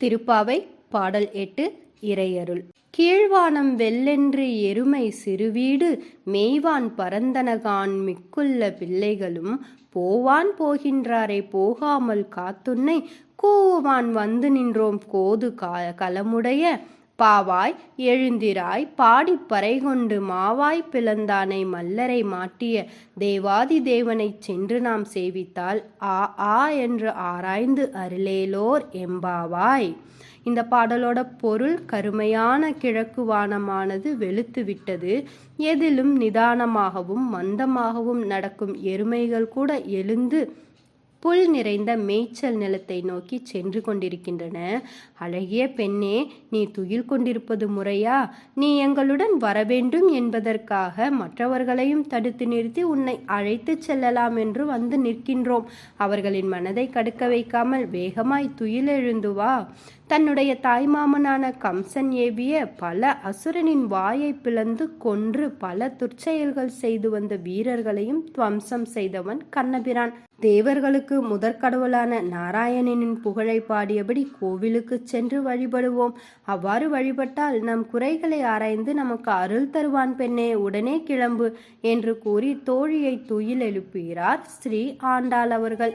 திருப்பாவை பாடல் எட்டு இறையருள். கீழ்வானம் வெள்ளென்று எருமை சிறுவீடு மேய்வான் பரந்தனகான் மிக்குள்ள பிள்ளைகளும் போவான் போகின்றாரை போகாமல் காத்துன்னை கூவான் வந்து நின்றோம் கோது கா கலமுடைய பாவாய் எழுந்திராய் பாடிப் பறைகொண்டு மாவாய் பிளந்தானை மல்லரை மாட்டிய தேவாதி தேவனைச் சென்று நாம் சேவித்தால் ஆ ஆ என்று ஆராய்ந்து அருளேலோர் எம்பாவாய். இந்த பாடலோட பொருள் கருமையான கிழக்கு வானமானது வெளுத்து விட்டது. எதிலும் நிதானமாகவும் மந்தமாகவும் நடக்கும் எருமைகள் கூட எழுந்து புல் நிறைந்த மேய்ச்சல் நிலத்தை நோக்கி சென்று கொண்டிருக்கின்றன. அழகிய பெண்ணே நீ துயில் கொண்டிருப்பது முறையா? நீ எங்களுடன் வரவேண்டும் என்பதற்காக மற்றவர்களையும் தடுத்து நிறுத்தி உன்னை அழைத்து செல்லலாம் என்று வந்து நிற்கின்றோம். அவர்களின் மனதை கடுக்க வைக்காமல் வேகமாய் துயில் எழுந்து வா. தன்னுடைய தாய்மாமனான கம்சன் ஏவிய பல அசுரனின் வாயை பிளந்து கொன்று பல துர்ச்செயல்கள் செய்து வந்த வீரர்களையும் துவம்சம் செய்தவன் கண்ணபிரான். தேவர்களுக்கு முதற்கடவுளான நாராயணனின் புகழை பாடியபடி கோவிலுக்கு சென்று வழிபடுவோம். அவ்வாறு வழிபட்டால் நம் குறைகளை ஆராய்ந்து நமக்கு அருள் தருவான் பெண்ணே உடனே கிளம்பு என்று கூறி தோழியை துயில் எழுப்புகிறார் ஸ்ரீ ஆண்டாள் அவர்கள்.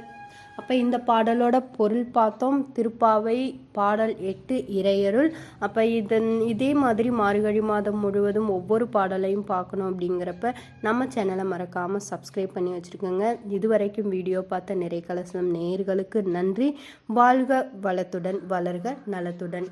அப்போ இந்த பாடலோட பொருள் பார்த்தோம். திருப்பாவை பாடல் எட்டு இறையருள். அப்போ இதன் இதே மாதிரி மார்கழி மாதம் முழுவதும் ஒவ்வொரு பாடலையும் பார்க்கணும் அப்படிங்கிறப்ப நம்ம சேனலை மறக்காமல் சப்ஸ்கிரைப் பண்ணி வச்சுருக்கோங்க. இதுவரைக்கும் வீடியோ பார்த்த நிறைக்கலசனம் கலசம் நேயர்களுக்கு நன்றி. வாழ்க வளத்துடன் வளர்க நலத்துடன்.